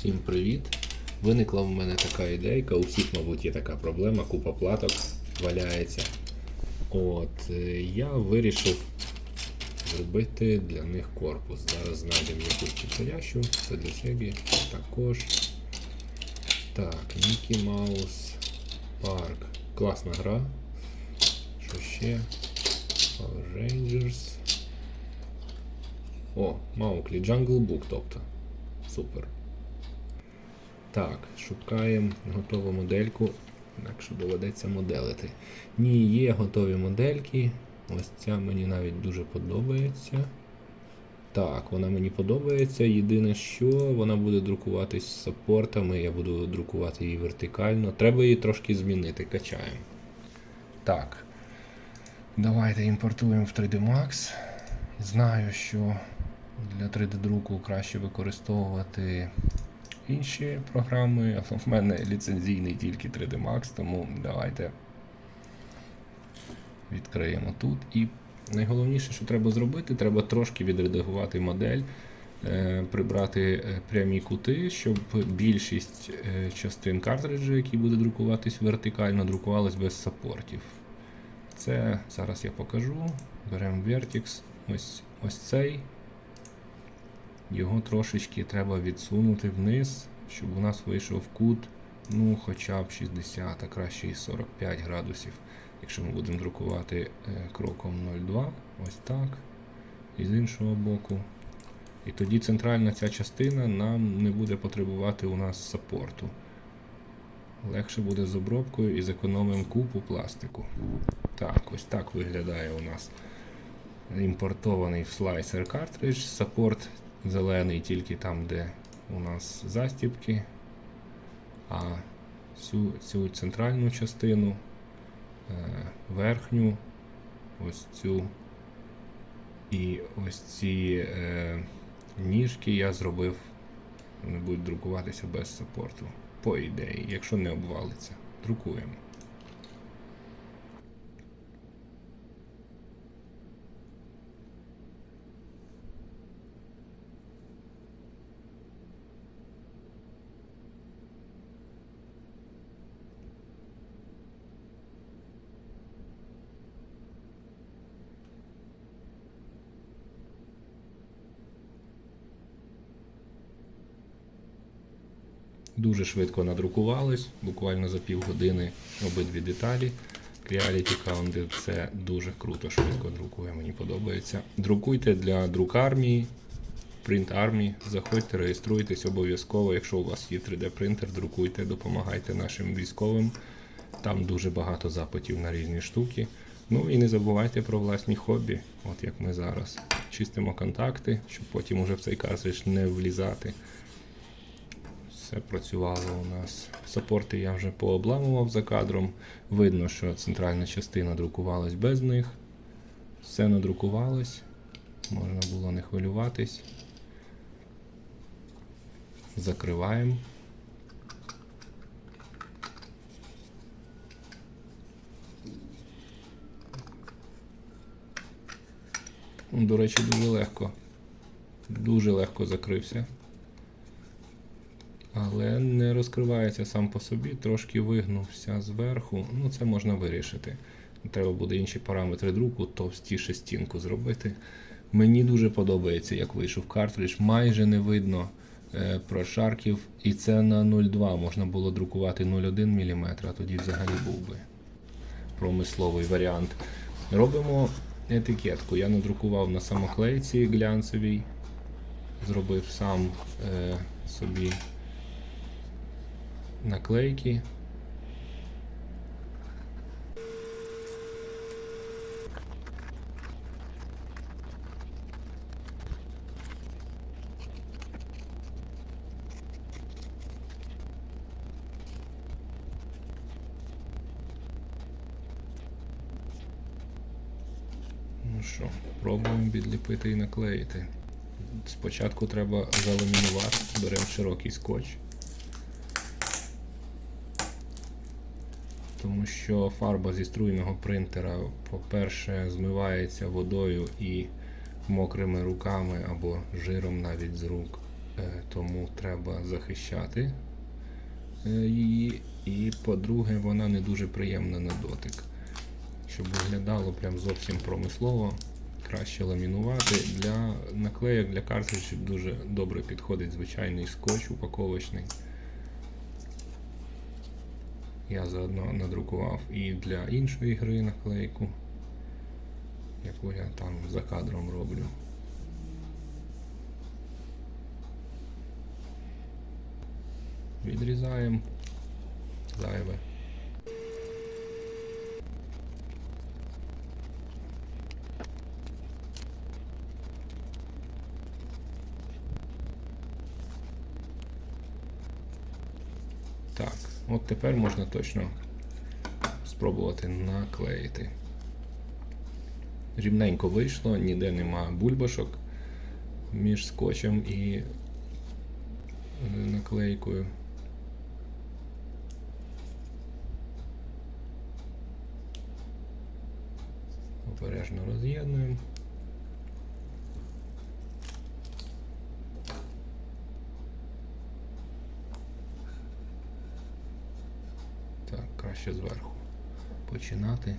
Всім привіт! Виникла в мене така ідейка, у всіх, мабуть, є така проблема, купа платок валяється. От, е, я вирішив зробити для них корпус. Зараз знайдемо якусь підходящу, це для себе також. Так, Мікі Маус Парк. Класна гра. Що ще? Power Rangers. О, Мауклі, Jungle Book, тобто. Супер. Так, шукаємо готову модельку. Якщо доведеться моделити. Ні, є готові модельки. Ось ця мені навіть дуже подобається. Так, вона мені подобається. Єдине, що вона буде друкуватись з саппортами, я буду друкувати її вертикально. Треба її трошки змінити, качаємо. Так. Давайте імпортуємо в 3D Max. Знаю, що для 3D-друку краще використовувати інші програми, але в мене ліцензійний тільки 3D Max, тому давайте відкриємо тут. І найголовніше, що треба зробити, треба трошки відредагувати модель, е, прибрати е, прямі кути, щоб більшість е, частин картриджа, які буде друкуватись вертикально, друкувалось без саппортів. Це зараз я покажу. Беремо Vertex. Ось, ось цей. Його трошечки треба відсунути вниз, щоб у нас вийшов кут, ну, хоча б 60, а краще і 45 градусів. Якщо ми будемо друкувати е, кроком 0,2, ось так. І з іншого боку. І тоді центральна ця частина нам не буде потребувати у нас саппорту. Легше буде з обробкою і зекономимо купу пластику. Так, ось так виглядає у нас імпортований в слайсер картридж. Саппорт зелений тільки там, де у нас застібки, а цю, цю центральну частину, е, верхню, ось цю і ось ці е, ніжки я зробив, вони будуть друкуватися без саппорту. По ідеї, якщо не обвалиться, друкуємо. Дуже швидко надрукувались, буквально за півгодини обидві деталі. Creality Counter це дуже круто, швидко друкує, мені подобається. Друкуйте для друкармії, Army, заходьте, реєструйтесь обов'язково. Якщо у вас є 3D принтер, друкуйте, допомагайте нашим військовим. Там дуже багато запитів на різні штуки. Ну і не забувайте про власні хобі, от як ми зараз. Чистимо контакти, щоб потім уже в цей картридж не влізати. Все працювало у нас. Саппорти я вже пообламував за кадром. Видно, що центральна частина друкувалась без них. Все надрукувалось. Можна було не хвилюватись. Закриваємо. До речі, дуже легко. Дуже легко закрився але не розкривається сам по собі, трошки вигнувся зверху. Ну, це можна вирішити. Треба буде інші параметри друку, товстіше стінку зробити. Мені дуже подобається, як вийшов картридж. Майже не видно е, прошарків, і це на 0,2 можна було друкувати 0,1 мм, а тоді взагалі був би промисловий варіант. Робимо етикетку. Я надрукував на самоклейці глянцевій, зробив сам е, собі наклейки. Ну що, пробуємо відліпити і наклеїти. Спочатку треба заламінувати, беремо широкий скотч. Тому що фарба зі струйного принтера, по-перше, змивається водою і мокрими руками або жиром навіть з рук е, тому треба захищати е, її. І по-друге, вона не дуже приємна на дотик. Щоб виглядало прям зовсім промислово, краще ламінувати. Для наклеїк для картриджів дуже добре підходить звичайний скотч упаковочний. Я заодно надрукував і для іншої гри наклейку, яку я там за кадром роблю. Відрізаємо зайве. Так, от тепер можна точно спробувати наклеїти. Рівненько вийшло, ніде нема бульбашок між скотчем і е, наклейкою. Обережно роз'єднуємо. Так, краще зверху починати.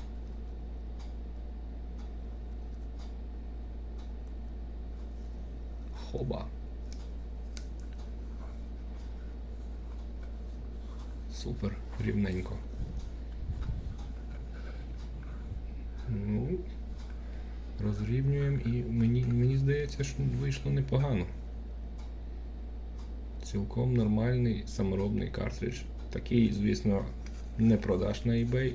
Хоба. Супер, рівненько. Ну, розрівнюємо і мені, мені здається, що вийшло непогано. Цілком нормальний саморобний картридж. Такий, звісно, не продаш на eBay,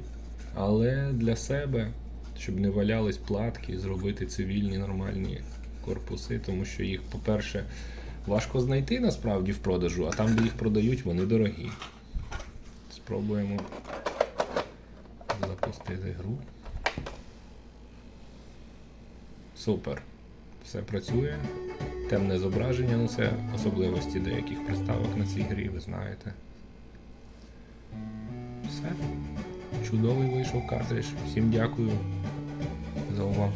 але для себе, щоб не валялись платки, зробити цивільні нормальні корпуси, тому що їх, по-перше, важко знайти насправді в продажу, а там, де їх продають, вони дорогі. Спробуємо запустити гру. Супер. Все працює. Темне зображення, ну це особливості деяких приставок на цій грі, ви знаєте. Все. Чудовий вийшов картридж. Всім дякую за увагу.